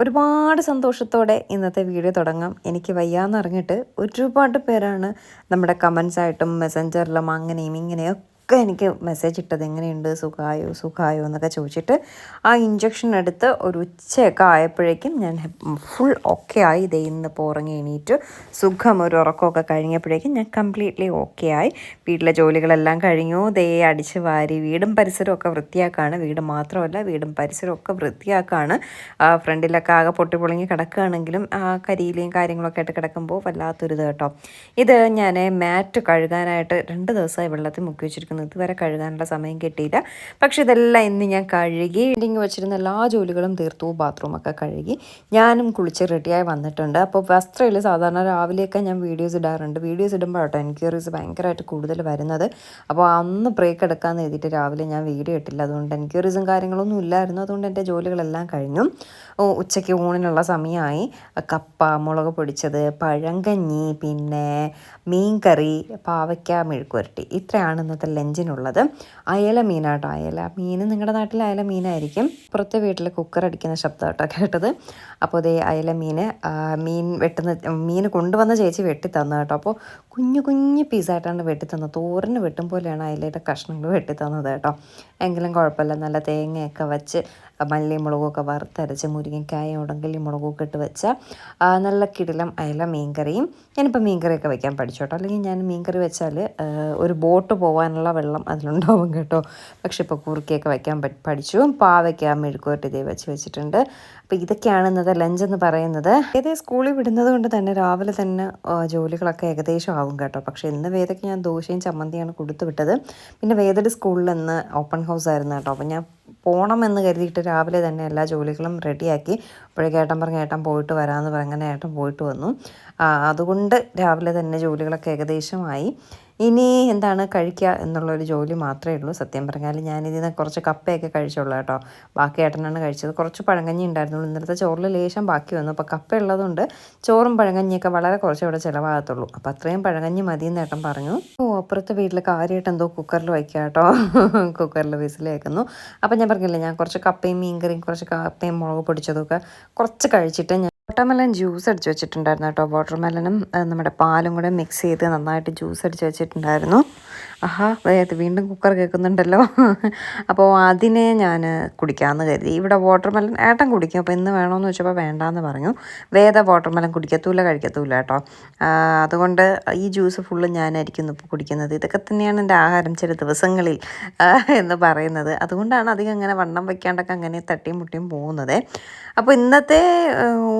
ഒരുപാട് സന്തോഷത്തോടെ ഇന്നത്തെ വീഡിയോ തുടങ്ങാം. എനിക്ക് വയ്യാന്ന് അറിഞ്ഞിട്ട് ഒരുപാട് പേരാണ് നമ്മുടെ കമൻസായിട്ടും മെസ്സഞ്ചറിലും അങ്ങനെയും ഇങ്ങനെയും ഒക്കെ എനിക്ക് മെസ്സേജ് ഇട്ടത് എങ്ങനെയുണ്ട്? സുഖമായോ സുഖമായോ എന്നൊക്കെ ചോദിച്ചിട്ട് ആ ഇഞ്ചക്ഷൻ എടുത്ത് ഒരു ഉച്ചയൊക്കെ ആയപ്പോഴേക്കും ഞാൻ ഫുൾ ഓക്കെ ആയി. ഇതേ ഇന്നിപ്പോൾ ഉറങ്ങി എണീറ്റ്. സുഖം ഒരു ഉറക്കമൊക്കെ കഴിഞ്ഞപ്പോഴേക്കും ഞാൻ കംപ്ലീറ്റ്ലി ഓക്കെ ആയി. വീട്ടിലെ ജോലികളെല്ലാം കഴിഞ്ഞു. ദേ അടിച്ച് വാരി. വീടും പരിസരവും ഒക്കെ വൃത്തിയാക്കാണ്. വീട് മാത്രമല്ല വീടും പരിസരവും ഒക്കെ വൃത്തിയാക്കാണ്. ഫ്രണ്ടിലൊക്കെ ആകെ പൊട്ടി പൊളിങ്ങി കിടക്കുകയാണെങ്കിലും ആ കരിയിലെയും കാര്യങ്ങളൊക്കെ ആയിട്ട് കിടക്കുമ്പോൾ വല്ലാത്തൊരു ഇത് കേട്ടോ. ഇത് ഞാൻ മാറ്റ് കഴുകാനായിട്ട് രണ്ട് ദിവസമായി വെള്ളത്തിൽ മുക്കി വെച്ചിരിക്കുന്നു. ഇതുവരെ കഴുകാനുള്ള സമയം കിട്ടിയില്ല. പക്ഷെ ഇതെല്ലാം ഇന്ന് ഞാൻ കഴുകി ഇടിങ് വെച്ചിരുന്ന എല്ലാ ജോലികളും തീർത്തു ബാത്റൂമൊക്കെ കഴുകി. ഞാനും കുളിച്ച് റെഡിയായി വന്നിട്ടുണ്ട്. അപ്പോൾ വസ്ത്രയിൽ സാധാരണ രാവിലെയൊക്കെ ഞാൻ വീഡിയോസ് ഇടാറുണ്ട്. വീഡിയോസ് ഇടുമ്പോഴാട്ടോ എൻക്വയറീസ് ഭയങ്കരമായിട്ട് കൂടുതൽ വരുന്നത്. അപ്പോൾ അന്ന് ബ്രേക്ക് എടുക്കാമെന്ന് എഴുതിയിട്ട് രാവിലെ ഞാൻ വീഡിയോ ഇട്ടില്ല. അതുകൊണ്ട് എൻക്വയറീസും കാര്യങ്ങളൊന്നും ഇല്ലായിരുന്നു. അതുകൊണ്ട് എന്റെ ജോലികളെല്ലാം കഴിഞ്ഞു. ഉച്ചയ്ക്ക് ഊണിനുള്ള സമയമായി. കപ്പ മുളക് പൊടിച്ചത് പഴങ്കഞ്ഞി പിന്നെ മീൻകറി പാവയ്ക്ക മെഴുക്കുവരട്ടി. ഇത്രയാണ് ഇന്നത്തെ ലഞ്ചിനുള്ളത് അയല മീനാട്ടോ അയല മീൻ. നിങ്ങളുടെ നാട്ടിൽ അയല മീനായിരിക്കും. പുറത്തെ വീട്ടിൽ കുക്കർ അടിക്കുന്ന ശബ്ദം കേട്ടോ കേട്ടത്. അപ്പോൾ അതേ അയല മീൻ മീൻ വെട്ടുന്ന മീൻ കൊണ്ടുവന്ന ചേച്ചി വെട്ടി തന്നു കേട്ടോ അപ്പോൾ കുഞ്ഞു കുഞ്ഞു പീസായിട്ടാണ് വെട്ടി തോരന് വെട്ടും പോലെയാണ് അയലയുടെ കഷ്ണങ്ങൾ വെട്ടി തന്നത് കേട്ടോ. എങ്കിലും കുഴപ്പമില്ല. നല്ല തേങ്ങയൊക്കെ വെച്ച് മല്ലി മുളകൊക്കെ വറുത്തരച്ച് മുരിങ്ങക്കായ ഉടങ്കലി മുളകൊക്കെ ഇട്ട് വെച്ച നല്ല കിടിലം അയല മീൻകറിയും ഞാനിപ്പോൾ മീൻകറിയൊക്കെ വെക്കാൻ പഠിച്ചു കേട്ടോ അല്ലെങ്കിൽ ഞാൻ മീൻകറി വെച്ചാൽ ഒരു ബോട്ട് പോകാനുള്ള വെള്ളം അതിലുണ്ടാവും കേട്ടോ. പക്ഷെ ഇപ്പോൾ കുറുക്കിയൊക്കെ വെക്കാൻ പഠിച്ചു. പാവയ്ക്ക മെഴുക്കുവരട്ടി ഇതേ വെച്ച് വെച്ചിട്ടുണ്ട്. അപ്പോൾ ഇതൊക്കെയാണ് ഇന്നത്തെ ലഞ്ച് എന്ന് പറയുന്നത്. ഏതേ സ്കൂളിൽ വിടുന്നത് കൊണ്ട് തന്നെ രാവിലെ തന്നെ ജോലികളൊക്കെ ഏകദേശം ആവും കേട്ടോ. പക്ഷേ ഇന്ന് വേദയ്ക്ക് ഞാൻ ദോശയും ചമ്മന്തിയാണ് കൊടുത്തു വിട്ടത്. പിന്നെ വേദയുടെ സ്കൂളിൽ ഇന്ന് ഓപ്പൺ ഹൗസ് ആയിരുന്നു കേട്ടോ. അപ്പോൾ ഞാൻ പോകണമെന്ന് കരുതിയിട്ട് രാവിലെ തന്നെ എല്ലാ ജോലികളും റെഡിയാക്കി അപ്പോഴേക്ക് ഏട്ടൻ പറഞ്ഞ ഏട്ടൻ പോയിട്ട് വരാമെന്ന് പറഞ്ഞങ്ങനെ ഏട്ടൻ പോയിട്ട് വന്നു. അതുകൊണ്ട് രാവിലെ തന്നെ ജോലികളൊക്കെ ഏകദേശമായി. ഇനി എന്താണ് കഴിക്കുക എന്നുള്ളൊരു ജോലി മാത്രമേ ഉള്ളൂ. സത്യം പറഞ്ഞാൽ ഞാനിതിൽ നിന്ന് കുറച്ച് കപ്പയൊക്കെ കഴിച്ചുള്ളൂ കേട്ടോ. ബാക്കി ഏട്ടനാണ് കഴിച്ചത്. കുറച്ച് പഴങ്കഞ്ഞി ഉണ്ടായിരുന്നുള്ളൂ. ഇന്നലത്തെ ചോറിൽ ലേശം ബാക്കി വന്നു. അപ്പോൾ കപ്പ ഉള്ളതുകൊണ്ട് ചോറും പഴങ്കഞ്ഞിയൊക്കെ വളരെ കുറച്ച് ഇവിടെ ചിലവാകത്തുള്ളൂ. അപ്പോൾ അത്രയും പഴങ്കഞ്ഞി മതി എന്ന് ഏട്ടൻ പറഞ്ഞു. ഓ അപ്പുറത്തെ വീട്ടിൽ കാര്യമായിട്ട് എന്തോ കുക്കറിൽ വയ്ക്കുക കേട്ടോ. കുക്കറിൽ വിസിൽ വയ്ക്കുന്നു അപ്പോൾ ഞാൻ പറഞ്ഞില്ലേ ഞാൻ കുറച്ച് കപ്പയും മീൻകറിയും കുറച്ച് കപ്പയും മുളക് പൊടിച്ചതൊക്കെ കുറച്ച് കഴിച്ചിട്ട് ഞാൻ വാട്ടർമെലൻ ജ്യൂസ് അടിച്ച് വെച്ചിട്ടുണ്ടായിരുന്നു കേട്ടോ. വാട്ടർമെലനും നമ്മുടെ പാലും കൂടെ മിക്സ് ചെയ്ത് നന്നായിട്ട് ജ്യൂസ് അടിച്ച് വെച്ചിട്ടുണ്ടായിരുന്നു. ആഹാ വേദ വീണ്ടും കുക്കർ കേൾക്കുന്നുണ്ടല്ലോ. അപ്പോൾ അതിനെ ഞാൻ കുടിക്കാമെന്ന് കരുതി. ഇവിടെ വാട്ടർമെലൻ ഏട്ടൻ കുടിക്കും. അപ്പോൾ ഇന്ന് വേണമെന്ന് വെച്ചപ്പോൾ വേണ്ടാന്ന് പറഞ്ഞു. വേദ വാട്ടർമെലൻ കുടിക്കത്തൂല കഴിക്കത്തൂല കേട്ടോ. അതുകൊണ്ട് ഈ ജ്യൂസ് ഫുള്ള് ഞാനായിരിക്കും ഇപ്പോൾ കുടിക്കുന്നത്. ഇതൊക്കെ തന്നെയാണ് എന്റെ ആഹാരം ചില ദിവസങ്ങളിൽ എന്ന് പറയുന്നത്. അതുകൊണ്ടാണ് അധികം അങ്ങനെ വണ്ണം വയ്ക്കാണ്ടൊക്കെ അങ്ങനെ തട്ടിയും മുട്ടിയും പോകുന്നത്. അപ്പോൾ ഇന്നത്തെ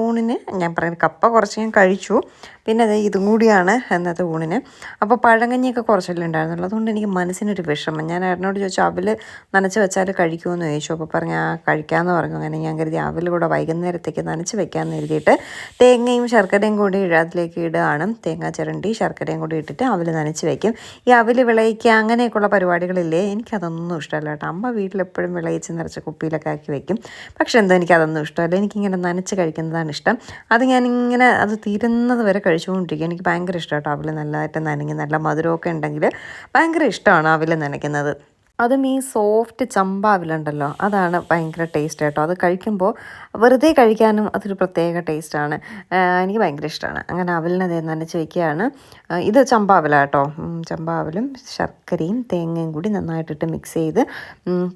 ഊണിന് ഞാൻ പറയുന്നത് കപ്പ കുറച്ച് ഞാൻ കഴിച്ചു. പിന്നെ അത് ഇതും കൂടിയാണ് ഇന്നത്തെ ഊണിന്. അപ്പോൾ പഴങ്കഞ്ഞിയൊക്കെ കുറച്ചല്ലേ ഉണ്ടായിരുന്നുള്ളൂ. അതുകൊണ്ട് എനിക്ക് മനസ്സിനൊരു വിഷമം. ഞാൻ ഏട്ടനോട് ചോദിച്ചു അവൽ നനച്ച് വെച്ചാൽ കഴിക്കുമെന്ന്? ചോദിച്ചു. അപ്പോൾ പറഞ്ഞ ആ കഴിക്കാമെന്ന് പറഞ്ഞു. അങ്ങനെ ഞാൻ കരുതി അവൽ കൂടെ വൈകുന്നേരത്തേക്ക് നനച്ച് വെക്കാമെന്ന് എഴുതിയിട്ട് തേങ്ങയും ശർക്കരയും കൂടി അതിലേക്ക് ഇടുകയാണ്. തേങ്ങ ചിരണ്ടി ശർക്കരയും കൂടി ഇട്ടിട്ട് അവൽ നനച്ച് വയ്ക്കും ഈ അവൽ വിളയിക്കുക അങ്ങനെയൊക്കെയുള്ള പരിപാടികളില്ലേ? എനിക്കതൊന്നും ഇഷ്ടമല്ല കേട്ടോ. അമ്മ വീട്ടിലെപ്പോഴും വിളയിച്ച് നിറച്ച് കുപ്പിയിലൊക്കെ ആക്കി വെക്കും. പക്ഷെ എന്തോ എനിക്കതൊന്നും ഇഷ്ടമല്ല. എനിക്കിങ്ങനെ നനച്ച് കഴിക്കുന്നതാണ് ഇഷ്ടം. അത് ഞാനിങ്ങനെ അത് തീരുന്നത് വരെ കഴിച്ചുകൊണ്ടിരിക്കും. എനിക്ക് ഭയങ്കര ഇഷ്ടമാണ് കേട്ടോ അവൽ നല്ലതായിട്ട് നനങ്ങി നല്ല മധുരമൊക്കെ ഉണ്ടെങ്കിൽ. ഭയങ്കര ഇഷ്ടമാണ് അവൽ നനയ്ക്കുന്നത്. അതും ഈ സോഫ്റ്റ് ചമ്പാവിലുണ്ടല്ലോ അതാണ് ഭയങ്കര ടേസ്റ്റ് കേട്ടോ അത് കഴിക്കുമ്പോൾ വെറുതെ കഴിക്കാനും അതൊരു പ്രത്യേക ടേസ്റ്റാണ് എനിക്ക് ഭയങ്കര ഇഷ്ടമാണ് അങ്ങനെ അവലിനെ നനച്ച് വയ്ക്കുകയാണ് ഇത് ചമ്പാവില കേട്ടോ ചമ്പാവിലും ശർക്കരയും തേങ്ങയും കൂടി നന്നായിട്ടിട്ട് മിക്സ് ചെയ്ത്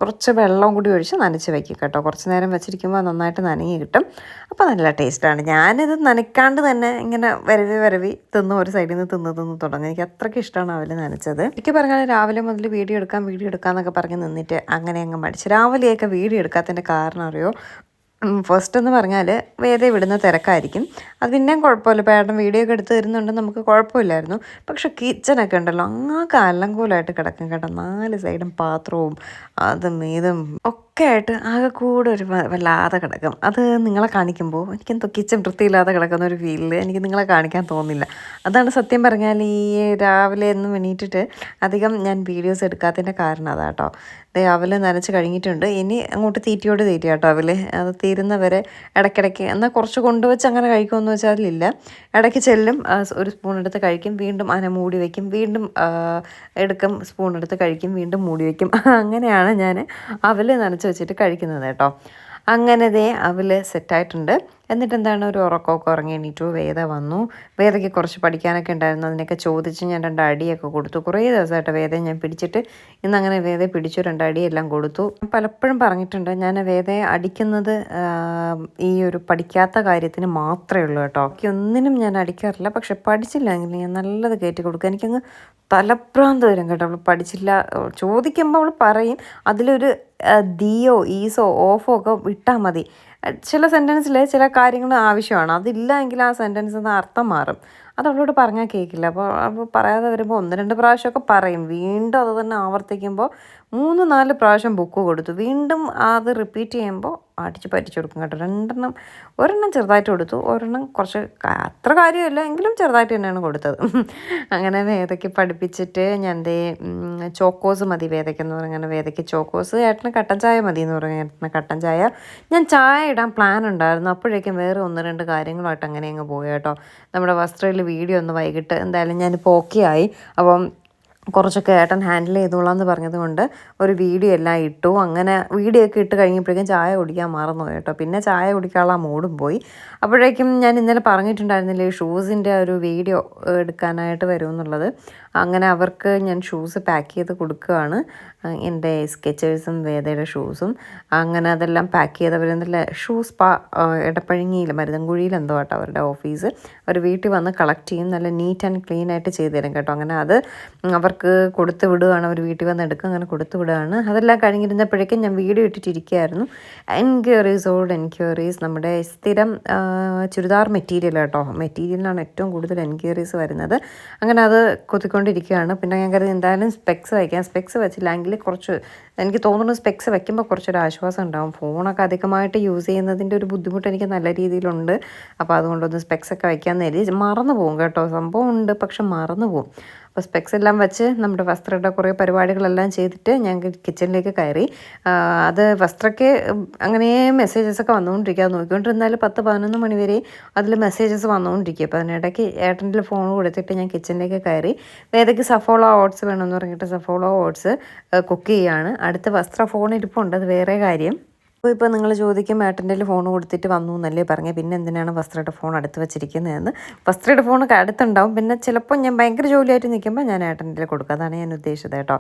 കുറച്ച് വെള്ളം കൂടി ഒഴിച്ച് നനച്ച് വയ്ക്കുക കേട്ടോ. കുറച്ച് നേരം വെച്ചിരിക്കുമ്പോൾ നന്നായിട്ട് നനങ്ങി കിട്ടും. അപ്പോൾ നല്ല ടേസ്റ്റാണ് ഞാനിത് നനയ്ക്കാണ്ട് തന്നെ ഇങ്ങനെ വരവി വരവി തിന്ന് ഒരു സൈഡിൽ നിന്ന് തിന്ന് തിന്ന് തുടങ്ങി. എനിക്ക് അത്രയ്ക്ക് ഇഷ്ടമാണ് അവൽ നനച്ചത്. എനിക്ക് പറഞ്ഞാൽ രാവിലെ മുതൽ വീഡിയോ എടുക്കാം വീഡിയോ എടുക്കാം എന്നൊക്കെ പറഞ്ഞ് നിന്നിട്ട് അങ്ങനെ അങ്ങ് മടിച്ച്. രാവിലെയൊക്കെ വീഡിയോ എടുക്കാത്തതിന്റെ കാരണം അറിയോ? ഫസ്റ്റ് എന്ന് പറഞ്ഞാൽ വേദ വിടുന്ന തിരക്കായിരിക്കും. അത് പിന്നെയും കുഴപ്പമില്ല. പേട്ടൻ വീഡിയോ ഒക്കെ എടുത്ത് തരുന്നുണ്ട് നമുക്ക് കുഴപ്പമില്ലായിരുന്നു. പക്ഷെ കിച്ചനൊക്കെ ഉണ്ടല്ലോ അങ്ങാക്ക് അലങ്കൂലമായിട്ട് കിടക്കും കേട്ടോ. നാല് സൈഡും പാത്രവും അതും ഇതും ഒക്കെ ആയിട്ട് ആകെ കൂടെ ഒരു വല്ലാതെ കിടക്കും. അത് നിങ്ങളെ കാണിക്കുമ്പോൾ എനിക്കെന്തോ കിച്ചൺ വൃത്തിയില്ലാതെ കിടക്കുന്ന ഒരു ഫീലിൽ എനിക്ക് നിങ്ങളെ കാണിക്കാൻ തോന്നില്ല അതാണ് സത്യം പറഞ്ഞാൽ ഈ രാവിലെ ഒന്നും എണീറ്റിട്ട് അധികം ഞാൻ വീഡിയോസ് എടുക്കാത്തതിന്റെ കാരണം അതാട്ടോ. രാവിലെ നനച്ച് കഴിഞ്ഞിട്ടുണ്ട്. ഇനി അങ്ങോട്ട് തീറ്റിയോട് തീറ്റ കേട്ടോ അവൽ. അത് തീരുന്നവരെ ഇടയ്ക്കിടയ്ക്ക് എന്നാൽ കുറച്ച് കൊണ്ടുവച്ച് അങ്ങനെ കഴിക്കുമെന്ന് വെച്ചാലില്ല ഇടയ്ക്ക് ചെല്ലും ഒരു സ്പൂൺ എടുത്ത് കഴിക്കും വീണ്ടും അതിനെ മൂടി വയ്ക്കും വീണ്ടും എടുക്കും സ്പൂൺ എടുത്ത് കഴിക്കും വീണ്ടും മൂടി വയ്ക്കും അങ്ങനെയാണ് ഞാൻ അവൽ നനച്ച് വെച്ചിട്ട് കഴിക്കുന്നത് കേട്ടോ. അങ്ങനെ ദേ അവൽ സെറ്റായിട്ടുണ്ട് എന്നിട്ട് എന്താണ് ഒരു ഉറക്കമൊക്കെ ഉറങ്ങി എണീറ്റു വേദ വന്നു. വേദയ്ക്ക് കുറച്ച് പഠിക്കാനൊക്കെ ഉണ്ടായിരുന്നു. അതിനൊക്കെ ചോദിച്ച് ഞാൻ രണ്ട് അടിയൊക്കെ കൊടുത്തു. കുറേ ദിവസമായിട്ട് വേദയെ ഞാൻ പിടിച്ചിട്ട് ഇന്ന് അങ്ങനെ വേദയെ പിടിച്ചു. രണ്ട് അടിയെല്ലാം കൊടുത്തു. പലപ്പോഴും പറഞ്ഞിട്ടുണ്ട് ഞാൻ വേദയെ അടിക്കുന്നത് ഈ ഒരു പഠിക്കാത്ത കാര്യത്തിന് മാത്രമേ ഉള്ളൂ കേട്ടോ. ഒന്നിനും ഞാൻ അടിക്കാറില്ല. പക്ഷെ പഠിച്ചില്ലെങ്കിൽ ഞാൻ നല്ലത് കയറ്റി കൊടുക്കുക എനിക്കങ്ങ് തലപ്രാന്ത് വരും കേട്ടോ. അവൾ പഠിച്ചില്ല. ചോദിക്കുമ്പോൾ അവൾ പറയും. അതിലൊരു ദിയോ ഈസോ ഓഫോ ഒക്കെ ഇട്ടാൽ മതി. ചില സെന്റൻസിൽ ചില കാര്യങ്ങൾ ആവശ്യമാണ്. അതില്ല എങ്കിൽ ആ സെന്റൻസിന് അർത്ഥം മാറും. അത് അവളോട് പറഞ്ഞാൽ കേൾക്കില്ല അപ്പോൾ അപ്പോൾ പറയാതെ വരുമ്പോൾ ഒന്ന് രണ്ട് പ്രാവശ്യമൊക്കെ പറയും. വീണ്ടും അത് തന്നെ ആവർത്തിക്കുമ്പോൾ മൂന്ന് നാല് പ്രാവശ്യം ബുക്ക് കൊടുത്തു. വീണ്ടും അത് റിപ്പീറ്റ് ചെയ്യുമ്പോൾ അടിച്ച് പറ്റിച്ചു കൊടുക്കും കേട്ടോ. രണ്ടെണ്ണം ഒരെണ്ണം ചെറുതായിട്ട് കൊടുത്തു. ഒരെണ്ണം കുറച്ച് അത്ര കാര്യമില്ല. എങ്കിലും ചെറുതായിട്ട് തന്നെയാണ് കൊടുത്തത്. അങ്ങനെ വേദയ്ക്ക് പഠിപ്പിച്ചിട്ട് ഞാൻ എന്തേ ചോക്കോസ് മതി വേദയ്ക്ക് എന്ന് പറഞ്ഞാൽ വേദയ്ക്ക് ചോക്കോസ് ഏട്ടന് കട്ടൻ ചായ മതി എന്ന് പറഞ്ഞു. ഏട്ടന് കട്ടൻ ചായ. ഞാൻ ചായ ഇടാൻ പ്ലാൻ ഉണ്ടായിരുന്നു. അപ്പോഴേക്കും വേറെ ഒന്ന് രണ്ട് കാര്യങ്ങളായിട്ട് അങ്ങനെ അങ്ങ് പോയി കേട്ടോ. നമ്മുടെ വസ്ത്രയിൽ വീഡിയോ ഒന്ന് വൈകിട്ട് എന്തായാലും ഞാനിപ്പോൾ ഓക്കെ ആയി അപ്പം കുറച്ചൊക്കെ ഏട്ടൻ ഹാൻഡിൽ ചെയ്തോളാം എന്ന് പറഞ്ഞത് കൊണ്ട് ഒരു വീഡിയോ എല്ലാം ഇട്ടു. അങ്ങനെ വീഡിയോ ഒക്കെ ഇട്ട് കഴിഞ്ഞപ്പോഴേക്കും ചായ കുടിക്കാൻ മറന്നു കേട്ടോ. പിന്നെ ചായ കുടിക്കാനുള്ള മൂടും പോയി. അപ്പോഴേക്കും ഞാൻ ഇന്നലെ പറഞ്ഞിട്ടുണ്ടായിരുന്നില്ലേ ഷൂസിന്റെ ഒരു വീഡിയോ എടുക്കാനായിട്ട് വരുമെന്നുള്ളത്. അങ്ങനെ അവർക്ക് ഞാൻ ഷൂസ് പാക്ക് ചെയ്ത് കൊടുക്കുകയാണ്. എന്റെ സ്കെച്ചേഴ്സും വേദയുടെ ഷൂസും. അങ്ങനെ അതെല്ലാം പാക്ക് ചെയ്ത് അവരെന്തല്ല ഷൂസ് പാ ഇടപ്പഴങ്ങിയിൽ മരുതൻകുഴിയിൽ എന്തോ കേട്ടോ അവരുടെ ഓഫീസ്. അവർ വീട്ടിൽ വന്ന് കളക്ട് ചെയ്യും നല്ല നീറ്റ് ആൻഡ് ക്ലീൻ ആയിട്ട് ചെയ്തു തരും കേട്ടോ. അങ്ങനെ അത് അവർക്ക് കൊടുത്തു വിടുകയാണ് അവർ വീട്ടിൽ വന്ന് എടുക്കും അങ്ങനെ കൊടുത്തു വിടുകയാണ്. അതെല്ലാം കഴിഞ്ഞിരുന്നപ്പോഴേക്കും ഞാൻ വീഡിയോ ഇട്ടിട്ടിരിക്കുകയായിരുന്നു. എൻക്വയറീസ് ഓൾഡ് എൻക്വയറീസ് നമ്മുടെ സ്ഥിരം ചുരിദാർ മെറ്റീരിയൽ കേട്ടോ. മെറ്റീരിയലിനാണ് ഏറ്റവും കൂടുതൽ എൻക്വയറീസ് വരുന്നത്. അങ്ങനെ അത് കൊത്തിക്കൊണ്ടിരിക്കുകയാണ്. പിന്നെ ഞാൻ കരുതി എന്തായാലും സ്പെക്സ് വയ്ക്കാം. സ്പെക്സ് വെച്ചില്ലെങ്കിൽ കുറച്ച് എനിക്ക് തോന്നുന്നു സ്പെക്സ് വെക്കുമ്പോൾ കുറച്ചൊരു ആശ്വാസം ഉണ്ടാവും. ഫോണൊക്കെ അധികമായിട്ട് യൂസ് ചെയ്യുന്നതിന്റെ ഒരു ബുദ്ധിമുട്ട് എനിക്ക് നല്ല രീതിയിലുണ്ട്. അപ്പോൾ അതുകൊണ്ടൊന്ന് സ്പെക്സ് ഒക്കെ വയ്ക്കാൻ നേരി മറന്നു പോകും കേട്ടോ. സംഭവം ഉണ്ട് പക്ഷെ മറന്നു പോകും അപ്പോൾ സ്പെക്സ് എല്ലാം വെച്ച് നമ്മുടെ വസ്ത്രയുടെ കുറേ പരിപാടികളെല്ലാം ചെയ്തിട്ട് ഞാൻ കിച്ചണിലേക്ക് കയറി. അത് വസ്ത്രയ്ക്ക് അങ്ങനെ മെസ്സേജസ് ഒക്കെ വന്നുകൊണ്ടിരിക്കുക നോക്കിക്കൊണ്ടിരുന്നാൽ പത്ത് പതിനൊന്ന് മണി വരെ അതിൽ മെസ്സേജസ് വന്നുകൊണ്ടിരിക്കുക അപ്പോൾ അതിനിടയ്ക്ക് ഏട്ടന്റെ ഫോൺ കൊടുത്തിട്ട് ഞാൻ കിച്ചണിലേക്ക് കയറി. വേദയ്ക്ക് സഫോളോ ഓട്സ് വേണമെന്ന് പറഞ്ഞിട്ട് സഫോളോ ഓട്സ് കുക്ക് ചെയ്യുകയാണ് അടുത്ത വസ്ത്ര ഫോൺ ഇരിപ്പുണ്ട്. അത് വേറെ കാര്യം. അപ്പോൾ ഇപ്പോൾ നിങ്ങൾ ചോദിക്കും ഏട്ടന്റെ ഫോൺ കൊടുത്തിട്ട് വന്നു എന്നല്ലേ പറഞ്ഞു. പിന്നെ എന്തിനാണ് വസ്ത്രയുടെ ഫോൺ അടുത്ത് വെച്ചിരിക്കുന്നതെന്ന്. വസ്ത്രയുടെ ഫോൺ അടുത്തുണ്ടാവും. പിന്നെ ചിലപ്പോൾ ഞാൻ ഭയങ്കര ജോലിയായിട്ട് നിൽക്കുമ്പോൾ ഞാൻ ഏട്ടന്റെ കൊടുക്കുക അതാണ് ഞാൻ ഉദ്ദേശിച്ചത് കേട്ടോ.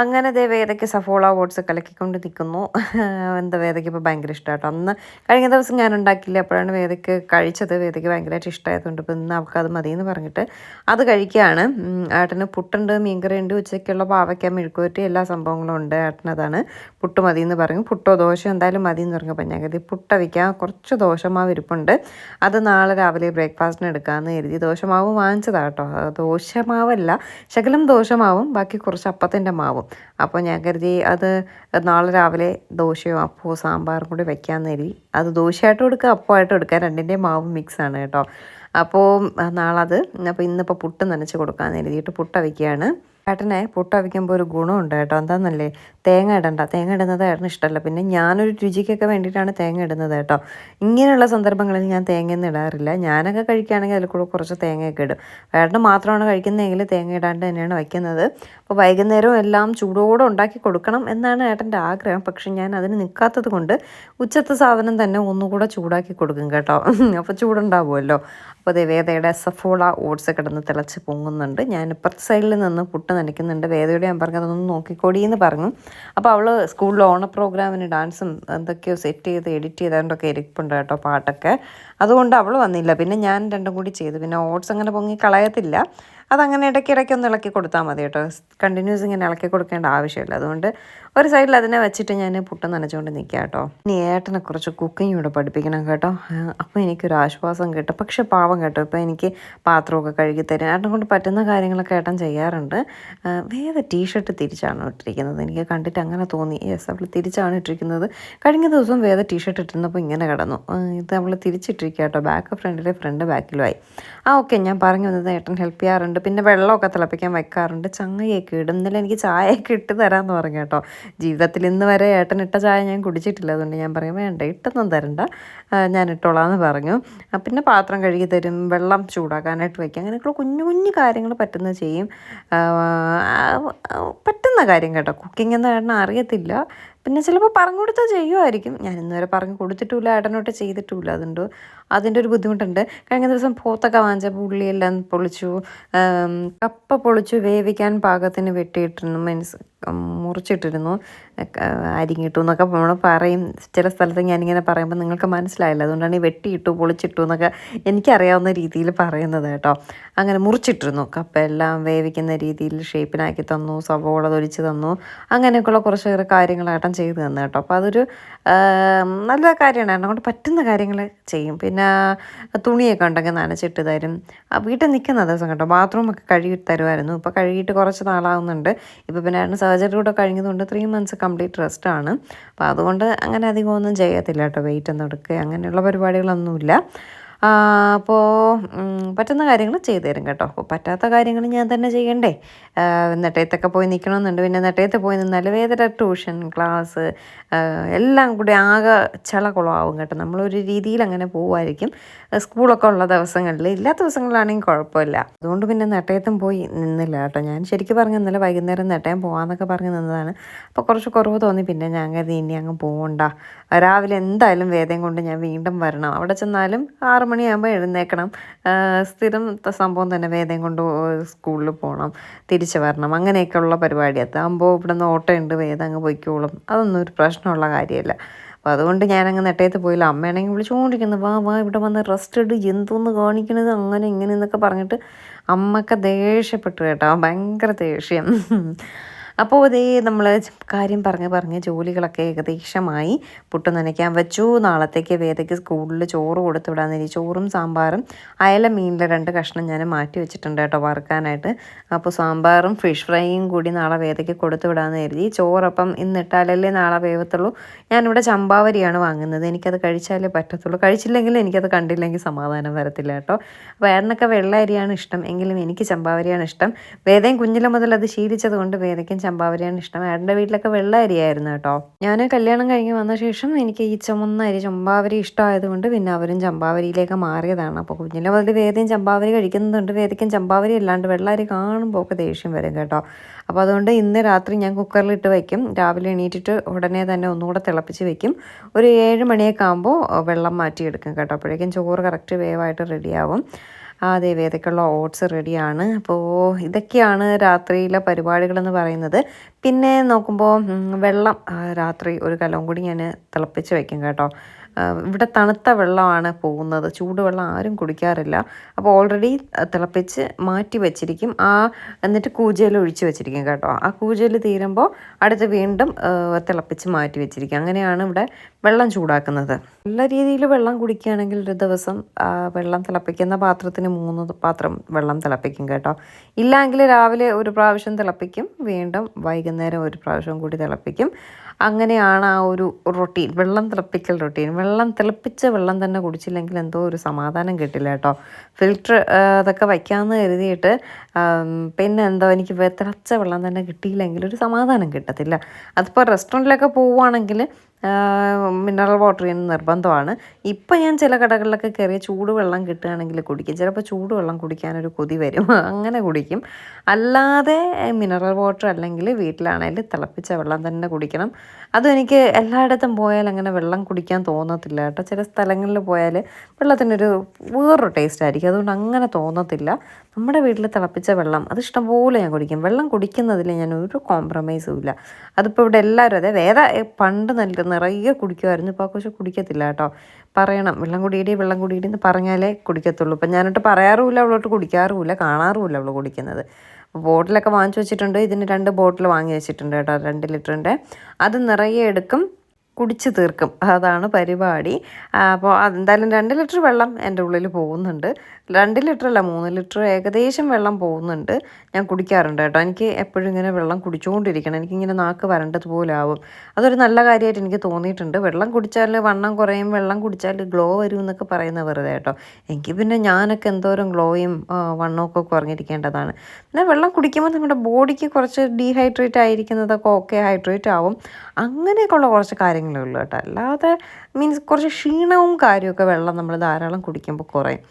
അങ്ങനെ ദേ വേദയ്ക്ക് സഫോള ഓട്സ് കലക്കിക്കൊണ്ട് നിൽക്കുന്നു. എന്താ വേദയ്ക്ക് ഇപ്പോൾ ഭയങ്കര ഇഷ്ടമായിട്ടോ അന്ന് കഴിഞ്ഞ ദിവസം ഞാൻ ഉണ്ടാക്കില്ല അപ്പോഴാണ് വേദയ്ക്ക് കഴിച്ചത്. വേദയ്ക്ക് ഭയങ്കരമായിട്ട് ഇഷ്ടമായതുകൊണ്ട് ഇപ്പോൾ ഇന്ന് അവൾക്ക് അത് മതി എന്ന് പറഞ്ഞിട്ട് അത് കഴിക്കുകയാണ്. ഏട്ടന് പുട്ടുണ്ട് മീൻകറി ഉണ്ട് ഉച്ചയ്ക്കുള്ള പാവയ്ക്ക മെഴുക്കുവറ്റി എല്ലാ സംഭവങ്ങളും ഉണ്ട്. ഏട്ടനതാണ് പുട്ട് മതി എന്ന് പറഞ്ഞു. പുട്ടോ ദോശ എന്തായാലും എന്തായാലും മതി എന്ന് പറഞ്ഞപ്പോൾ ഞാൻ കരുതി പുട്ട കുറച്ച് ദോശമാവ് ഇരിപ്പുണ്ട്. അത് നാളെ രാവിലെ ബ്രേക്ക്ഫാസ്റ്റിന് എടുക്കാമെന്ന് കരുതി. ദോശമാവ് വാങ്ങിച്ചതാണ് കേട്ടോ. ദോശമാവല്ല ശകലം ദോശമാവും ബാക്കി കുറച്ച് അപ്പത്തിന്റെ മാവും. അപ്പോൾ ഞാൻ കരുതി അത് നാളെ രാവിലെ ദോശയോ അപ്പോ സാമ്പാറും കൂടി വയ്ക്കാമെന്ന് കരുതി. അത് ദോശയായിട്ടും എടുക്കുക അപ്പമായിട്ടും എടുക്കുക രണ്ടിന്റെയും മാവും മിക്സാണ് കേട്ടോ. അപ്പോൾ നാളെ അത് അപ്പോൾ ഇന്നിപ്പോൾ പുട്ട് നനച്ച് കൊടുക്കാമെന്ന് എഴുതിയിട്ട് പുട്ട വയ്ക്കുകയാണ് ചേട്ടനെ പുട്ട് അവിക്കുമ്പോൾ ഒരു ഗുണമുണ്ട് കേട്ടോ. എന്താണെന്നല്ലേ തേങ്ങ ഇടണ്ട. തേങ്ങ ഇടുന്നത് ഏട്ടന് ഇഷ്ടമല്ല. പിന്നെ ഞാനൊരു രുചിക്കൊക്കെ വേണ്ടിയിട്ടാണ് തേങ്ങ ഇടുന്നത് കേട്ടോ. ഇങ്ങനെയുള്ള സന്ദർഭങ്ങളിൽ ഞാൻ തേങ്ങയൊന്നും ഇടാറില്ല. ഞാനൊക്കെ കഴിക്കുകയാണെങ്കിൽ അതിൽ കൂടെ കുറച്ച് തേങ്ങയൊക്കെ ഇടും. ഏട്ടന് മാത്രമാണ് കഴിക്കുന്നതെങ്കിൽ തേങ്ങ ഇടാണ്ട് തന്നെയാണ് വയ്ക്കുന്നത്. അപ്പോൾ വൈകുന്നേരവും എല്ലാം ചൂടോടെ ഉണ്ടാക്കി കൊടുക്കണം എന്നാണ് ഏട്ടന്റെ ആഗ്രഹം. പക്ഷെ ഞാൻ അതിന് നിൽക്കാത്തത് കൊണ്ട് ഉച്ചത്തെ സാധനം തന്നെ ഒന്നുകൂടെ ചൂടാക്കി കൊടുക്കും കേട്ടോ. അപ്പോൾ ചൂടുണ്ടാവുമല്ലോ. അപ്പോൾ അതേ വേദയുടെ സഫോള ഓട്സ് കിടന്ന് തിളച്ച് പൊങ്ങുന്നുണ്ട്. ഞാൻ ഇപ്പുറത്തെ സൈഡിൽ നിന്ന് പുട്ട് നനയ്ക്കുന്നുണ്ട്. വേദയുടെ ഞാൻ പറഞ്ഞു അതൊന്ന് നോക്കിക്കോടി എന്ന് പറഞ്ഞു. അപ്പോൾ അവൾ സ്കൂളിൽ ഓണ പ്രോഗ്രാമിന് ഡാൻസും എന്തൊക്കെയോ സെറ്റ് ചെയ്ത് എഡിറ്റ് ചെയ്തുകൊണ്ടൊക്കെ ഇരിപ്പുണ്ട് കേട്ടോ പാട്ടൊക്കെ. അതുകൊണ്ട് അവൾ വന്നില്ല. പിന്നെ ഞാൻ രണ്ടും കൂടി ചെയ്തു. പിന്നെ ഓട്സ് അങ്ങനെ പൊങ്ങി കളയത്തില്ല. അതങ്ങനെ ഇടയ്ക്കിടയ്ക്ക് ഒന്ന് ഇളക്കി കൊടുത്താൽ മതി കേട്ടോ. കണ്ടിന്യൂസ് ഇങ്ങനെ ഇളക്കി കൊടുക്കേണ്ട ആവശ്യമില്ല. അതുകൊണ്ട് ഒരു സൈഡിൽ അതിനെ വെച്ചിട്ട് ഞാൻ പുട്ട് നനച്ചുകൊണ്ട് നിൽക്കാം കേട്ടോ. ഇനി ഏട്ടനെ കുറച്ച് കുക്കിംഗ് ഇവിടെ പഠിപ്പിക്കണം കേട്ടോ. അപ്പോൾ എനിക്കൊരു ആശ്വാസം കിട്ടും പക്ഷെ പാവം കേട്ടോ. ഇപ്പോൾ എനിക്ക് പാത്രമൊക്കെ കഴുകി തരും ഏട്ടനെ കൊണ്ട് പറ്റുന്ന കാര്യങ്ങളൊക്കെ ഏട്ടൻ ചെയ്യാറുണ്ട്. വേറെ ടീഷർട്ട് തിരിച്ചാണ് ഇട്ടിരിക്കുന്നത്. എനിക്ക് കണ്ടിട്ട് അങ്ങനെ തോന്നി. യെസ് അവൾ തിരിച്ചാണ് ഇട്ടിരിക്കുന്നത്. കഴിഞ്ഞ ദിവസം വേറെ ടീഷർട്ട് ഇട്ടിരുന്നപ്പോൾ ഇങ്ങനെ കിടന്നു. ഇത് അവൾ തിരിച്ചിട്ടിരിക്കുക കേട്ടോ. ബാക്ക് ഫ്രണ്ടിലെ ഫ്രണ്ട് ബാക്കിലുമായി. ആ ഓക്കെ. ഞാൻ പറഞ്ഞു വന്നത് ഏട്ടൻ ഹെൽപ്പ് ചെയ്യാറുണ്ട് പിന്നെ വെള്ളമൊക്കെ തിളപ്പിക്കാൻ വെക്കാറുണ്ട്. ചങ്ങയൊക്കെ ഇടും. ഇന്നലെ എനിക്ക് ചായയൊക്കെ ഇട്ട് തരാമെന്ന് പറഞ്ഞു കേട്ടോ. ജീവിതത്തിൽ ഇന്ന് വരെ ഏട്ടൻ ഇട്ട ചായ ഞാൻ കുടിച്ചിട്ടില്ല. അതുകൊണ്ട് ഞാൻ പറയും വേണ്ട ഇട്ടൊന്നും തരണ്ട. ഞാൻ ഇട്ടോളാന്ന് പറഞ്ഞു. പിന്നെ പാത്രം കഴുകി തരും. വെള്ളം ചൂടാക്കാനായിട്ട് വയ്ക്കും അങ്ങനെയൊക്കെയുള്ള കുഞ്ഞു കുഞ്ഞു കാര്യങ്ങൾ പറ്റുന്ന ചെയ്യും. പറ്റുന്ന കാര്യം കേട്ടോ. കുക്കിംഗ് എന്ന് ഏട്ടൻ അറിയത്തില്ല. പിന്നെ ചിലപ്പോൾ പറഞ്ഞു കൊടുത്താൽ ചെയ്യുമായിരിക്കും ഞാൻ ഇന്നുവരെ പറഞ്ഞു കൊടുത്തിട്ടില്ല ഏട്ടനോട്ട് ചെയ്തിട്ടില്ല അതുകൊണ്ട് അതിന്റെ ഒരു ബുദ്ധിമുട്ടുണ്ട്. കഴിഞ്ഞ ദിവസം പോത്തൊക്കെ വാങ്ങിച്ചപ്പോൾ ഉള്ളിയെല്ലാം പൊളിച്ചു. കപ്പ പൊളിച്ചു വേവിക്കാൻ പാകത്തിന് വെട്ടിയിട്ടിരുന്നു മീൻസ് മുറിച്ചിട്ടിരുന്നു. അരിങ്ങിട്ടു എന്നൊക്കെ നമ്മൾ പറയും. ചില സ്ഥലത്ത് ഞാനിങ്ങനെ പറയുമ്പോൾ നിങ്ങൾക്ക് മനസ്സിലായില്ല. അതുകൊണ്ടാണ് ഈ വെട്ടിയിട്ടു പൊളിച്ചിട്ടു എന്നൊക്കെ എനിക്കറിയാവുന്ന രീതിയിൽ പറയുന്നത് കേട്ടോ. അങ്ങനെ മുറിച്ചിട്ടിരുന്നു. കപ്പ എല്ലാം വേവിക്കുന്ന രീതിയിൽ ഷേപ്പിനാക്കി തന്നു. സവോള തൊലിച്ച് തന്നു. അങ്ങനെയൊക്കെയുള്ള കുറച്ചേറെ കാര്യങ്ങളായിട്ടും ചെയ്തു തന്നു കേട്ടോ. അപ്പോൾ അതൊരു നല്ല കാര്യമാണ്. എന്നെ കൊണ്ട് പറ്റുന്ന കാര്യങ്ങൾ ചെയ്യും. പിന്നെ തുണിയൊക്കെ ഉണ്ടെങ്കിൽ നനച്ചിട്ട് തരും. വീട്ടിൽ നിൽക്കുന്ന ദിവസം കേട്ടോ ബാത്റൂമൊക്കെ കഴുകി തരുമായിരുന്നു. ഇപ്പോൾ കഴുകിയിട്ട് കുറച്ച് നാളാവുന്നുണ്ട്. ഇപ്പോൾ പിന്നെ ആണ് സർജറി കൂടെ കഴിഞ്ഞതുകൊണ്ട് ത്രീ മന്ത്സ് കംപ്ലീറ്റ് റെസ്റ്റ് ആണ്. അപ്പോൾ അതുകൊണ്ട് അങ്ങനെ അധികമൊന്നും ചെയ്യത്തില്ല കേട്ടോ വെയിറ്റ് ഒന്നും എടുക്കുക. അങ്ങനെയുള്ള പരിപാടികളൊന്നുമില്ല. അപ്പോൾ പറ്റുന്ന കാര്യങ്ങൾ ചെയ്തു തരും കേട്ടോ. അപ്പോൾ പറ്റാത്ത കാര്യങ്ങൾ ഞാൻ തന്നെ ചെയ്യണ്ടേ? നെട്ടയത്തൊക്കെ പോയി നിൽക്കണമെന്നുണ്ട് പിന്നെ നെട്ടയത്ത് പോയി നിന്നാൽ വേദന ട്യൂഷൻ ക്ലാസ് എല്ലാം കൂടി ആകെ ചളകുളമാവും കേട്ടോ. നമ്മളൊരു രീതിയിൽ അങ്ങനെ പോവുമായിരിക്കും. സ്കൂളൊക്കെ ഉള്ള ദിവസങ്ങളിൽ ഇല്ലാത്ത ദിവസങ്ങളിലാണെങ്കിൽ കുഴപ്പമില്ല. അതുകൊണ്ട് പിന്നെ നെട്ടയത്തും പോയി നിന്നില്ല കേട്ടോ. ഞാൻ ശരിക്കും പറഞ്ഞു ഇന്നലെ വൈകുന്നേരം നെട്ടയം പോകാമെന്നൊക്കെ പറഞ്ഞു നിന്നതാണ്. അപ്പോൾ കുറച്ച് കുറവ് തോന്നി. പിന്നെ ഞാൻ കരുതി ഇനി അങ്ങ് പോകണ്ട രാവിലെ എന്തായാലും വേദം കൊണ്ട് ഞാൻ വീണ്ടും വരണം. അവിടെ ചെന്നാലും ആറ് മണിയാകുമ്പോൾ എഴുന്നേക്കണം. സ്ഥിരം സംഭവം തന്നെ വേദം കൊണ്ട് സ്കൂളിൽ പോകണം തിരിച്ചു വരണം അങ്ങനെയൊക്കെയുള്ള പരിപാടി അതാകുമ്പോൾ ഇവിടെ നിന്ന് ഓട്ടോ ഉണ്ട് വേദം അങ്ങ് പൊയ്ക്കോളും. അതൊന്നും ഒരു പ്രശ്നമുള്ള കാര്യമല്ല. അപ്പോൾ അതുകൊണ്ട് ഞാനങ്ങ് നെട്ടയത്ത് പോയില്ല. അമ്മയാണെങ്കിൽ വിളിച്ചുകൊണ്ടിരിക്കുന്നു വാ വാ ഇവിടെ വന്ന് റെസ്റ്റ് ഇട് എന്തോന്ന് കാണിക്കണത് അങ്ങനെ ഇങ്ങനെ എന്നൊക്കെ പറഞ്ഞിട്ട് അമ്മയ്ക്ക് ദേഷ്യപ്പെട്ടു കേട്ടോ. ഭയങ്കര ദേഷ്യം. അപ്പോൾ ഇതേ നമ്മൾ കാര്യം പറഞ്ഞ് പറഞ്ഞ് ജോലികളൊക്കെ ഏകദേശമായി പുട്ട് നനയ്ക്കാൻ വെച്ചു. നാളത്തേക്ക് വേദയ്ക്ക് സ്കൂളിൽ ചോറ് കൊടുത്തു വിടാൻ ഇനി ചോറും സാമ്പാറും അയല മീനിലെ രണ്ട് കഷ്ണം ഞാൻ മാറ്റി വെച്ചിട്ടുണ്ട് കേട്ടോ വറുക്കാനായിട്ട്. അപ്പോൾ സാമ്പാറും ഫിഷ് ഫ്രൈയും കൂടി നാളെ വേദയ്ക്ക് കൊടുത്തു വിടാമെന്ന് കരുതി. ചോറപ്പം ഇന്നിട്ടാലല്ലേ നാളെ വേവത്തുള്ളൂ. ഞാനിവിടെ ചമ്പാവരിയാണ് വാങ്ങുന്നത്. എനിക്കത് കഴിച്ചാലേ പറ്റത്തുള്ളൂ. കഴിച്ചില്ലെങ്കിൽ എനിക്കത് കണ്ടില്ലെങ്കിൽ സമാധാനം വരത്തില്ല കേട്ടോ. ഏട്ടനൊക്കെ വെള്ള അരിയാണ് ഇഷ്ടം. എങ്കിലും എനിക്ക് ചമ്പാവരിയാണ് ഇഷ്ടം. വേദയും കുഞ്ഞിലെ മുതൽ അത് ശീലിച്ചത് കൊണ്ട് വേദയ്ക്കും ചമ്പാവരിയാണ് ഇഷ്ടം. ഏട്ടന്റെ വീട്ടിലൊക്കെ വെള്ള അരിയായിരുന്നു കേട്ടോ. ഞാൻ കല്യാണം കഴിഞ്ഞ് വന്ന ശേഷം എനിക്ക് ഈ ചുമന്ന അരി ചമ്പാവരി ഇഷ്ടമായതുകൊണ്ട് പിന്നെ അവരും ചമ്പാവരിയിലേക്ക് മാറിയതാണ്. അപ്പോൾ കുഞ്ഞിലെ മുതൽ വേദയും ചമ്പാവരി കഴിക്കുന്നുണ്ട് വേദയ്ക്കും ചമ്പാവരി അല്ലാണ്ട് വെള്ള അരി കാണുമ്പോൾ ഒക്കെ ദേഷ്യം വരും കേട്ടോ. അപ്പോൾ അതുകൊണ്ട് ഇന്ന് രാത്രി ഞാൻ കുക്കറിലിട്ട് വയ്ക്കും. രാവിലെ എണീറ്റിട്ട് ഉടനെ തന്നെ ഒന്നുകൂടെ തിളപ്പിച്ച് വെക്കും ഒരു ഏഴ് മണിയൊക്കെ ആകുമ്പോൾ വെള്ളം മാറ്റിയെടുക്കും കേട്ടോ. അപ്പോഴേക്കും ചോറ് കറക്റ്റ് വേവായിട്ട് റെഡിയാവും അതെ വേദക്കുള്ള ഓട്സ് റെഡിയാണ്. അപ്പോൾ ഇതൊക്കെയാണ് രാത്രിയിലെ പരിപാടികളെന്ന് പറയുന്നത്. പിന്നെ നോക്കുമ്പോൾ വെള്ളം രാത്രി ഒരു കലം കൂടി ഞാൻ തിളപ്പിച്ച് വയ്ക്കും കേട്ടോ. ആ, ഇവിടെ തണുത്ത വെള്ളമാണ് പോകുന്നത്. ചൂടുവെള്ളം ആരും കുടിക്കാറില്ല. അപ്പോൾ ഓൾറെഡി തിളപ്പിച്ച് മാറ്റി വെച്ചിരിക്കും. ആ എന്നിട്ട് കൂജയിൽ ഒഴിച്ച് വെച്ചിരിക്കും കേട്ടോ. ആ കൂജയിൽ തീരുമ്പോൾ അടുത്ത് വീണ്ടും തിളപ്പിച്ച് മാറ്റി വെച്ചിരിക്കും. അങ്ങനെയാണ് ഇവിടെ വെള്ളം ചൂടാക്കുന്നത്. നല്ല രീതിയിൽ വെള്ളം കുടിക്കുകയാണെങ്കിൽ ഒരു ദിവസം വെള്ളം തിളപ്പിക്കുന്ന പാത്രത്തിന് മൂന്ന് പാത്രം വെള്ളം തിളപ്പിക്കും കേട്ടോ. ഇല്ലെങ്കിൽ രാവിലെ ഒരു പ്രാവശ്യം തിളപ്പിക്കും. വീണ്ടും വൈകുന്നേരം ഒരു പ്രാവശ്യം കൂടി തിളപ്പിക്കും. അങ്ങനെയാണ് ആ ഒരു റൊട്ടീൻ വെള്ളം തിളപ്പിക്കൽ റൊട്ടീൻ വെള്ളം തിളപ്പിച്ച വെള്ളം തന്നെ കുടിച്ചില്ലെങ്കിൽ എന്തോ ഒരു സമാധാനം കിട്ടില്ല കേട്ടോ. ഫിൽറ്റർ അതൊക്കെ വയ്ക്കാമെന്ന് കരുതിയിട്ട് പിന്നെ എന്തോ എനിക്ക് തിളച്ച വെള്ളം തന്നെ കിട്ടിയില്ലെങ്കിൽ ഒരു സമാധാനം കിട്ടത്തില്ല. അതിപ്പോൾ റെസ്റ്റോറന്റിലൊക്കെ പോവുകയാണെങ്കിൽ മിനറൽ വാട്ടർ ചെയ്യുന്ന നിർബന്ധമാണ്. ഇപ്പം ഞാൻ ചില കടകളിലൊക്കെ കയറിയ ചൂടുവെള്ളം കിട്ടുകയാണെങ്കിൽ കുടിക്കും. ചിലപ്പോൾ ചൂടുവെള്ളം കുടിക്കാനൊരു കൊതി വരും. അങ്ങനെ കുടിക്കും. അല്ലാതെ മിനറൽ വാട്ടർ അല്ലെങ്കിൽ വീട്ടിലാണെങ്കിൽ തിളപ്പിച്ച വെള്ളം തന്നെ കുടിക്കണം. അതും എനിക്ക് എല്ലായിടത്തും പോയാൽ അങ്ങനെ വെള്ളം കുടിക്കാൻ തോന്നത്തില്ല കേട്ടോ. ചില സ്ഥലങ്ങളിൽ പോയാൽ വെള്ളത്തിനൊരു വേറൊരു ടേസ്റ്റ് ആയിരിക്കും. അതുകൊണ്ട് അങ്ങനെ തോന്നത്തില്ല. നമ്മുടെ വീട്ടിൽ തിളപ്പിച്ച വെള്ളം അത് ഇഷ്ടംപോലെ ഞാൻ കുടിക്കും. വെള്ളം കുടിക്കുന്നതിൽ ഞാൻ ഒരു കോംപ്രമൈസും ഇല്ല. അതിപ്പോൾ ഇവിടെ എല്ലാവരും അതെ വേദ പണ്ട് നല്ല നിറയെ കുടിക്കുമായിരുന്നു. ഇപ്പോൾ പക്ഷെ കുടിക്കത്തില്ല കേട്ടോ. പറയണം വെള്ളം കുടിയിടി വെള്ളം കുടിയിടി എന്ന് പറഞ്ഞാലേ കുടിക്കത്തുള്ളൂ. ഇപ്പം ഞാനിട്ട് പറയാറുമില്ല അവളോട്ട് കുടിക്കാറുമില്ല കാണാറുമില്ല അവൾ കുടിക്കുന്നത്. ബോട്ടിലൊക്കെ വാങ്ങിച്ചു വെച്ചിട്ടുണ്ട്. ഇതിന് രണ്ട് ബോട്ടിൽ വാങ്ങി വെച്ചിട്ടുണ്ട് കേട്ടോ രണ്ട് ലിറ്ററിന്റെ. അത് നിറയെ എടുക്കും. കുടിച്ച് തീർക്കും. അതാണ് പരിപാടി. അപ്പോൾ എന്തായാലും രണ്ട് ലിറ്റർ വെള്ളം എന്റെ ഉള്ളിൽ പോകുന്നുണ്ട്. രണ്ട് ലിറ്റർ അല്ല മൂന്ന് ലിറ്റർ ഏകദേശം വെള്ളം പോകുന്നുണ്ട്. ഞാൻ കുടിക്കാറുണ്ട് കേട്ടോ. എനിക്ക് എപ്പോഴും ഇങ്ങനെ വെള്ളം കുടിച്ചുകൊണ്ടിരിക്കണം. എനിക്കിങ്ങനെ നാക്ക് വരണ്ടതുപോലെ ആവും അതൊരു നല്ല കാര്യമായിട്ട് എനിക്ക് തോന്നിയിട്ടുണ്ട്. വെള്ളം കുടിച്ചാൽ വണ്ണം കുറയും വെള്ളം കുടിച്ചാൽ ഗ്ലോ വരും എന്നൊക്കെ പറയുന്നത് വെറുതെ കേട്ടോ. എനിക്ക് പിന്നെ ഞാനൊക്കെ എന്തോരം ഗ്ലോയും വണ്ണമൊക്കെ കുറഞ്ഞിരിക്കേണ്ടതാണ്. പിന്നെ വെള്ളം കുടിക്കുമ്പോൾ നമ്മുടെ ബോഡിക്ക് കുറച്ച് ഡീഹൈഡ്രേറ്റ് ആയിരിക്കുന്നതൊക്കെ ഓക്കെ ഹൈഡ്രേറ്റ് ആവും. അങ്ങനെയൊക്കെയുള്ള കുറച്ച് കാര്യങ്ങൾ കാര്യങ്ങളേ ഉള്ളൂ കേട്ടോ. അല്ലാതെ മീൻസ് കുറച്ച് ക്ഷീണവും കാര്യമൊക്കെ വെള്ളം നമ്മൾ ധാരാളം കുടിക്കുമ്പോൾ കുറയും.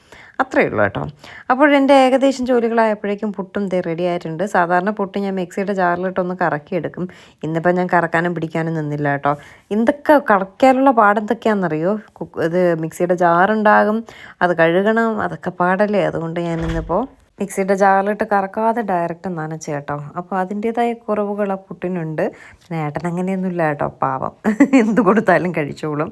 അത്രയേ ഉള്ളൂ കേട്ടോ. അപ്പോൾ എന്റെ ഏകദേശം ജോലികളായപ്പോഴേക്കും പുട്ടും റെഡി ആയിട്ടുണ്ട്. സാധാരണ പുട്ട് ഞാൻ മിക്സിയുടെ ജാറിലിട്ടൊന്ന് കറക്കിയെടുക്കും. ഇന്നിപ്പോൾ ഞാൻ കറക്കാനും പിടിക്കാനും നിന്നില്ല കേട്ടോ. എന്തൊക്കെ കറക്കാനുള്ള പാടെന്തൊക്കെയാണെന്നറിയോ കുക്ക് ഇത് മിക്സിയുടെ ജാറുണ്ടാകും അത് കഴുകണം അതൊക്കെ പാടല്ലേ? അതുകൊണ്ട് ഞാൻ ഇന്നിപ്പോൾ മിക്സിയുടെ ജാറിലിട്ട് കറക്കാതെ ഡയറക്റ്റ് നനച്ച് കേട്ടോ അപ്പോൾ അതിന്റേതായ കുറവുകൾ ആ പുട്ടിനുണ്ട്. പിന്നെ ഏട്ടൻ അങ്ങനെയൊന്നുമില്ല കേട്ടോ പാവം. എന്ത് കൊടുത്താലും കഴിച്ചോളും.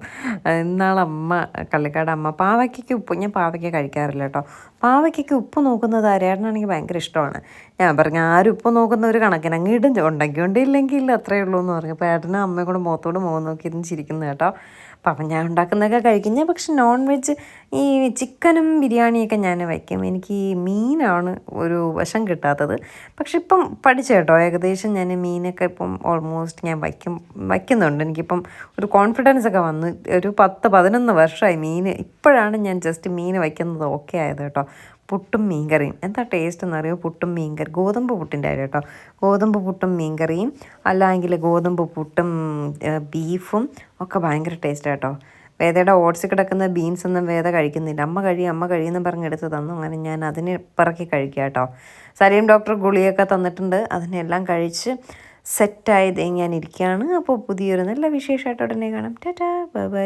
ഇന്നാൾ അമ്മ കള്ളിക്കാട് അമ്മ പാവയ്ക്കയ്ക്ക് ഉപ്പ് ഞാൻ പാവയ്ക്ക കഴിക്കാറില്ല കേട്ടോ. പാവയ്ക്കൊക്കെ ഉപ്പ് നോക്കുന്നത് ആരേട്ടനാണെങ്കിൽ ഭയങ്കര ഇഷ്ടമാണ്. ഞാൻ പറഞ്ഞു ആരും ഉപ്പ് നോക്കുന്ന ഒരു കണക്കിന് അങ്ങ് ഇടും. ഉണ്ടെങ്കിൽ ഉണ്ട് ഇല്ലെങ്കിൽ ഇല്ല അത്രയേ ഉള്ളൂ എന്ന് പറഞ്ഞു. അപ്പോൾ ഏട്ടനും അമ്മയും കൂടെ മുഖത്തോട് മുഖം നോക്കി ഇരുന്ന് ചിരിക്കുന്നു കേട്ടോ. അപ്പം ഞാൻ ഉണ്ടാക്കുന്നതൊക്കെ കഴിക്കും. ഞാൻ പക്ഷെ നോൺ വെജ് ഈ ചിക്കനും ബിരിയാണിയൊക്കെ ഞാൻ വയ്ക്കും. എനിക്ക് ഈ മീനാണ് ഒരു വശം കിട്ടാത്തത്. പക്ഷെ ഇപ്പം പഠിച്ച കേട്ടോ. ഏകദേശം ഞാൻ മീനൊക്കെ ഇപ്പം ഓൾമോസ്റ്റ് ഞാൻ വയ്ക്കും വയ്ക്കുന്നുണ്ട്. എനിക്കിപ്പം ഒരു കോൺഫിഡൻസ് ഒക്കെ വന്നു ഒരു പത്ത് പതിനൊന്ന് വർഷമായി മീൻ ഇപ്പോഴാണ് ഞാൻ ജസ്റ്റ് മീൻ വയ്ക്കുന്നത് ഓക്കെ ആയത് കേട്ടോ. പുട്ടും മീൻകറിയും. എന്താ ടേസ്റ്റ് എന്നറിയോ പുട്ടും മീൻകറി ഗോതമ്പ് പുട്ടിന്റെ കാര്യം കേട്ടോ ഗോതമ്പ് പുട്ടും മീൻകറിയും അല്ലെങ്കിൽ ഗോതമ്പ് പുട്ടും ബീഫും ഒക്കെ ഭയങ്കര ടേസ്റ്റ് കേട്ടോ വേദയുടെ ഓട്സ് കിടക്കുന്ന ബീൻസ് ഒന്നും വേദ കഴിക്കുന്നില്ല. അമ്മ കഴിയും അമ്മ കഴിയുമെന്ന് പറഞ്ഞ് എടുത്ത് തന്നു. അങ്ങനെ ഞാൻ അതിന് പിറക്കി കഴിക്കുക കേട്ടോ സലീം ഡോക്ടർ ഗുളിയൊക്കെ തന്നിട്ടുണ്ട്. അതിനെല്ലാം കഴിച്ച് സെറ്റായി ഞാൻ അപ്പോൾ പുതിയൊരു നല്ല വിശേഷമായിട്ട് ഉടനെ കാണാം. Tata bye.